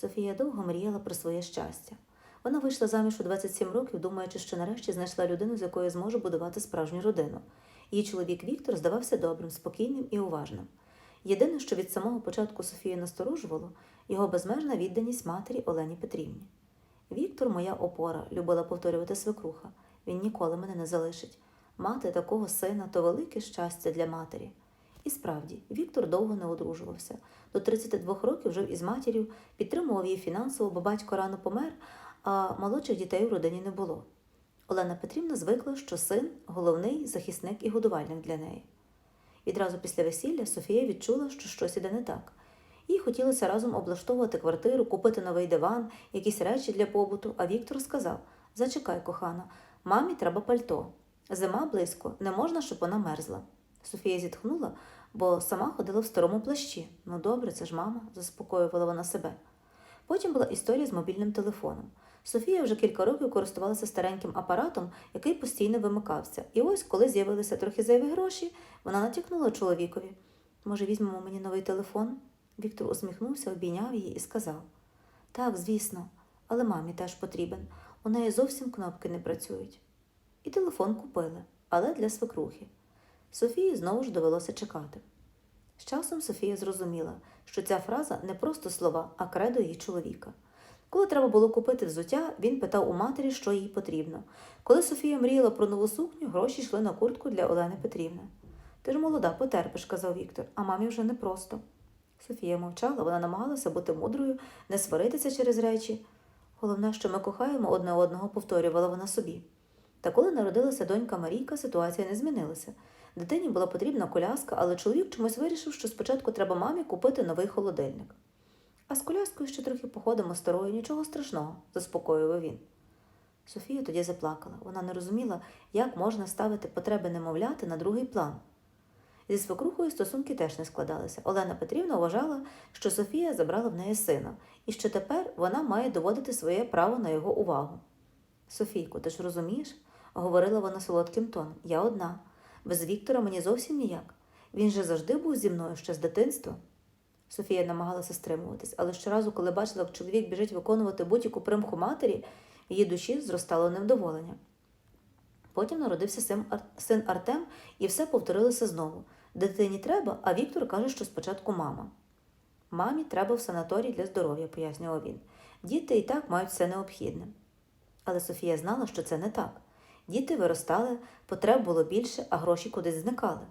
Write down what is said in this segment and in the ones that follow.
Софія довго мріяла про своє щастя. Вона вийшла заміж у 27 років, думаючи, що нарешті знайшла людину, з якою зможе будувати справжню родину. Її чоловік Віктор здавався добрим, спокійним і уважним. Єдине, що від самого початку Софію насторожувало, його безмежна відданість матері Олені Петрівні. Віктор, моя опора, любила повторювати свекруха. Він ніколи мене не залишить. Мати такого сина то велике щастя для матері. І справді, Віктор довго не одружувався. До 32 років жив із матір'ю, підтримував її фінансово, бо батько рано помер, а молодших дітей у родині не було. Олена Петрівна звикла, що син головний захисник і годувальник для неї. Відразу після весілля Софія відчула, що щось іде не так. Їй хотілося разом облаштовувати квартиру, купити новий диван, якісь речі для побуту, а Віктор сказав: Зачекай, кохана, мамі треба пальто. Зима близько, не можна, щоб вона мерзла. Софія зітхнула, бо сама ходила в старому плащі. Ну добре, це ж мама, заспокоювала вона себе. Потім була історія з мобільним телефоном. Софія вже кілька років користувалася стареньким апаратом, який постійно вимикався. І ось, коли з'явилися трохи зайві гроші, вона натякнула чоловікові. Може, візьмемо мені новий телефон? Віктор усміхнувся, обійняв її і сказав: Так, звісно, але мамі теж потрібен. У неї зовсім кнопки не працюють. І телефон купили, але для свекрухи. Софії знову ж довелося чекати. З часом Софія зрозуміла, що ця фраза не просто слова, а кредо її чоловіка. Коли треба було купити взуття, він питав у матері, що їй потрібно. Коли Софія мріяла про нову сукню, гроші йшли на куртку для Олени Петрівни. Ти ж молода, потерпиш, казав Віктор, а мамі вже непросто. Софія мовчала, вона намагалася бути мудрою, не сваритися через речі. Головне, що ми кохаємо одне одного, повторювала вона собі. Та коли народилася донька Марійка, ситуація не змінилася. Дитині була потрібна коляска, але чоловік чомусь вирішив, що спочатку треба мамі купити новий холодильник. А з коляскою ще трохи походимо старою, нічого страшного, заспокоював він. Софія тоді заплакала. Вона не розуміла, як можна ставити потреби немовляти на другий план. Зі свекрухою стосунки теж не складалися. Олена Петрівна вважала, що Софія забрала в неї сина, і що тепер вона має доводити своє право на його увагу. Софійко, ти ж розумієш? говорила вона солодким тоном. Я одна. Без Віктора мені зовсім ніяк. Він же завжди був зі мною ще з дитинства. Софія намагалася стримуватись, але щоразу, коли бачила, як чоловік біжить виконувати будь-яку примху матері, її душі зростало невдоволення. Потім народився син, Артем, і все повторилося знову. Дитині треба, а Віктор каже, що спочатку мама. Мамі треба в санаторій для здоров'я, пояснював він. Діти і так мають все необхідне. Але Софія знала, що це не так. Діти виростали, потреб було більше, а гроші кудись зникали.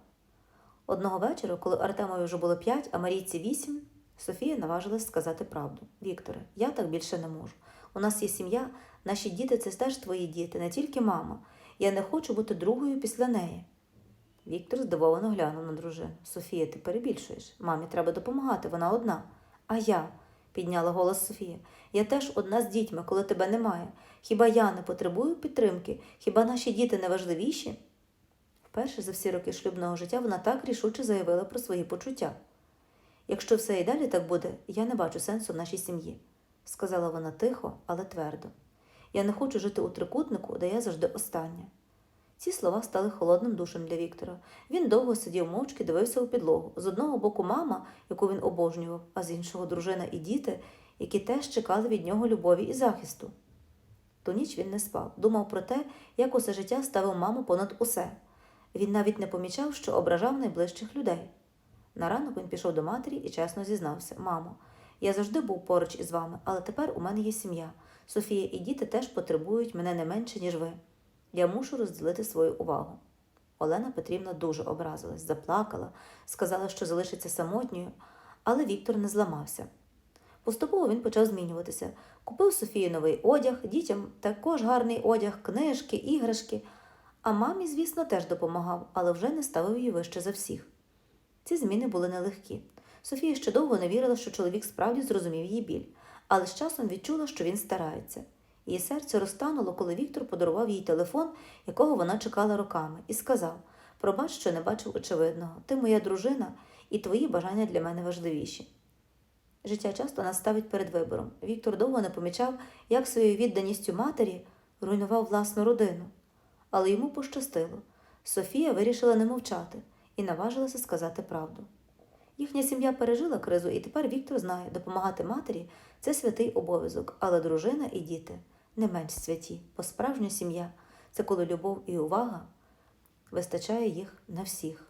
Одного вечора, коли Артемові вже було п'ять, а Марійці вісім, Софія наважилась сказати правду. Вікторе, я так більше не можу. У нас є сім'я, наші діти це теж твої діти, не тільки мама. Я не хочу бути другою після неї. Віктор здивовано глянув на дружину. Софія, ти перебільшуєш. Мамі треба допомагати, вона одна. А я, підняла голос Софія, я теж одна з дітьми, коли тебе немає. Хіба я не потребую підтримки? Хіба наші діти не важливіші? Вперше за всі роки шлюбного життя вона так рішуче заявила про свої почуття. Якщо все і далі так буде, я не бачу сенсу в нашій сім'ї, сказала вона тихо, але твердо. Я не хочу жити у трикутнику, де я завжди остання. Ці слова стали холодним душем для Віктора. Він довго сидів мовчки, дивився у підлогу. З одного боку мама, яку він обожнював, а з іншого дружина і діти, які теж чекали від нього любові і захисту. Ту ніч він не спав, думав про те, як усе життя ставив маму понад усе. Він навіть не помічав, що ображав найближчих людей. На ранок він пішов до матері і чесно зізнався: Мамо, я завжди був поруч із вами, але тепер у мене є сім'я. Софія і діти теж потребують мене не менше, ніж ви. Я мушу розділити свою увагу. Олена Петрівна дуже образилась, заплакала, сказала, що залишиться самотньою, але Віктор не зламався. Поступово він почав змінюватися. Купив Софії новий одяг, дітям також гарний одяг, книжки, іграшки. А мамі, звісно, теж допомагав, але вже не ставив її вище за всіх. Ці зміни були нелегкі. Софія ще довго не вірила, що чоловік справді зрозумів її біль, але з часом відчула, що він старається. Її серце розтануло, коли Віктор подарував їй телефон, якого вона чекала роками, і сказав: Пробач, що не бачив очевидного, ти моя дружина, і твої бажання для мене важливіші. Життя часто нас ставить перед вибором. Віктор довго не помічав, як своєю відданістю матері руйнував власну родину. Але йому пощастило. Софія вирішила не мовчати і наважилася сказати правду. Їхня сім'я пережила кризу, і тепер Віктор знає, допомагати матері це святий обов'язок, але дружина і діти не менш святі, бо справжня сім'я це коли любов і увага вистачає їх на всіх.